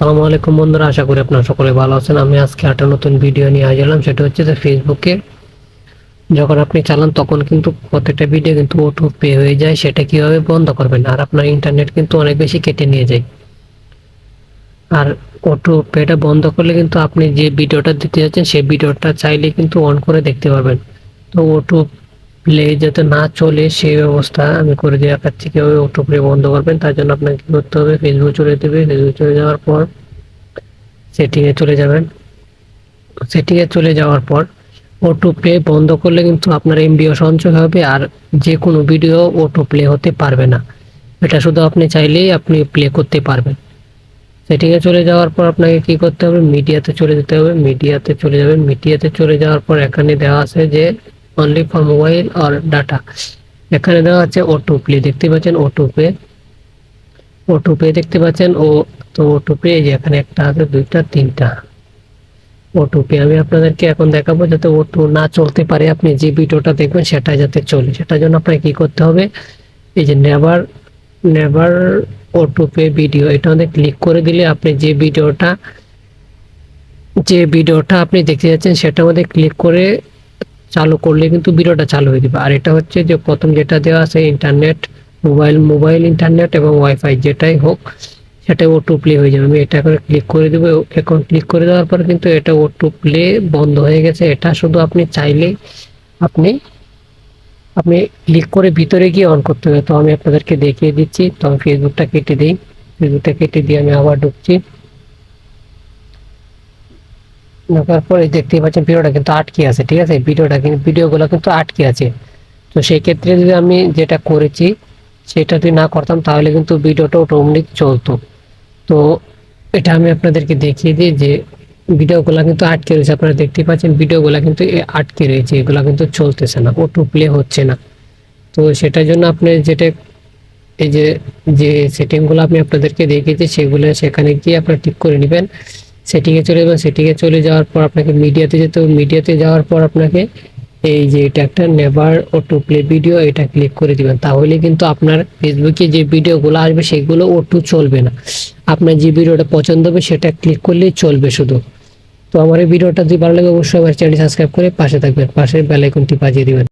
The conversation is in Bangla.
আসসালামু আলাইকুম বন্ধুরা, আশা করি আপনারা সকলে ভালো আছেন। আমি আজকে একটা নতুন ভিডিও নিয়ে হলাম, সেটা হচ্ছে যে ফেসবুকে যখন আপনি চালান, তখন কিন্তু প্রত্যেকটা ভিডিও কিন্তু অটো পে হয়ে যায়, সেটা কীভাবে বন্ধ করবেন? আর আপনার ইন্টারনেট কিন্তু অনেক বেশি কেটে নিয়ে যায়। আর অটো পেটা বন্ধ করলে কিন্তু আপনি যে ভিডিওটা দিতে যাচ্ছেন, সেই ভিডিওটা চাইলে কিন্তু অন করে দেখতে পারবেন। তো অটো প্লে যাতে না চলে সেই ব্যবস্থা আমি করে দিয়ে দেখাচ্ছি কীভাবে অটো প্লে বন্ধ করবেন। তার জন্য আপনাকে কী করতে হবে? ফেসবুক চলে দেবে। ফেসবুক চলে যাওয়ার পর সেটিংয়ে চলে যাবেন। সেটিংয়ে চলে যাওয়ার পর অটো প্লে বন্ধ করলে কিন্তু আপনার এমবিও সঞ্চয় হবে আর যে কোনো ভিডিও অটো প্লে হতে পারবে না। এটা শুধু আপনি চাইলেই আপনি প্লে করতে পারবেন। সেটিংয়ে চলে যাওয়ার পর আপনাকে কি করতে হবে? মিডিয়াতে চলে যেতে হবে। মিডিয়াতে চলে যাবেন। মিডিয়াতে চলে যাওয়ার পর এখানে দেওয়া আছে যে অনলি ফর মোবাইল আর ডাটা এখানে দেওয়া আছে অটো প্লে দেখতে পাচ্ছেন অটো পে পে দেখতে পাচ্ছেন, ও তো অটো পে এই যে এখানে একটা আছে, দুইটা, তিনটা। অটো পে আমি আপনাদেরকে এখন দেখাবো যাতে অটো না চলতে পারে। আপনি যে ভিডিওটা দেখবেন সেটা যাতে চলে। সেটার জন্য আপনাকে কি করতে হবে, এই যে never never auto play video এটা আমাদের ক্লিক করে দিলে আপনি যে ভিডিওটা যে ভিডিওটা আপনি দেখতে যাচ্ছেন সেটা আমাদের ক্লিক করে চালু করলে কিন্তু ভিডিওটা চালু হয়ে যাবে। আর এটা হচ্ছে যে প্রথম যেটা দেওয়া আছে ইন্টারনেট মোবাইল মোবাইল ইন্টারনেট এবং ওয়াইফাই যেটাই হোক সেটা অটো প্লে হয়ে যাবে। আমি এটা করে ক্লিক করে দেবো। এখন ক্লিক করে দেওয়ার পর কিন্তু এটা অটো প্লে বন্ধ হয়ে গেছে। এটা শুধু আপনি চাইলে আপনি আপনি ক্লিক করে ভিতরে গিয়ে অন করতে হবে। তো আমি আপনাদেরকে দেখিয়ে দিচ্ছি। তো আমি ফেসবুকটা কেটে দিই। ফেসবুকটা কেটে দিয়ে আমি আবার ঢুকছি। ঢোকার পরে দেখতেই পাচ্ছেন ভিডিওটা কিন্তু আটকে আছে, ঠিক আছে? ভিডিওটা কিন্তু, ভিডিওগুলো কিন্তু আটকে আছে। তো সেই ক্ষেত্রে যদি আমি যেটা করেছি, সেটা যদি না করতাম, তাহলে কিন্তু ভিডিওটা অটোমেটিক চলতো। তো এটা আমি আপনাদেরকে দেখিয়ে দিই যে ভিডিওগুলো কিন্তু আটকে রয়েছে। আপনারা দেখতেই পাচ্ছেন ভিডিওগুলো কিন্তু আটকে রয়েছে, এগুলো কিন্তু চলতেছে না অটো প্লে হচ্ছে না। তো সেটার জন্য আপনি যেটা, এই যে যে সেটিংগুলো আমি আপনাদেরকে দেখিয়েছি, সেগুলো সেখানে গিয়ে আপনারা ঠিক করে নেবেন। সেটিংয়ে চলে যাবেন। সেটিংয়ে চলে যাওয়ার পর আপনাকে মিডিয়াতে যেতে হবে। মিডিয়াতে যাওয়ার পর আপনাকে এই যে এটা একটা নেভার অটো প্লে ভিডিও এটা ক্লিক করে দিবেন। তাহলে কিন্তু আপনার ফেসবুকে যে ভিডিওগুলো আসবে, সেগুলো অটো চলবে না। আপনার যে ভিডিওটা পছন্দ হবে, সেটা ক্লিক করলেই চলবে শুধু। তো আমার এই ভিডিওটা যদি ভালো লাগে, অবশ্যই আমার চ্যানেল সাবস্ক্রাইব করে পাশে থাকবেন। পাশের বেল আইকনটি বাজিয়ে দিবেন।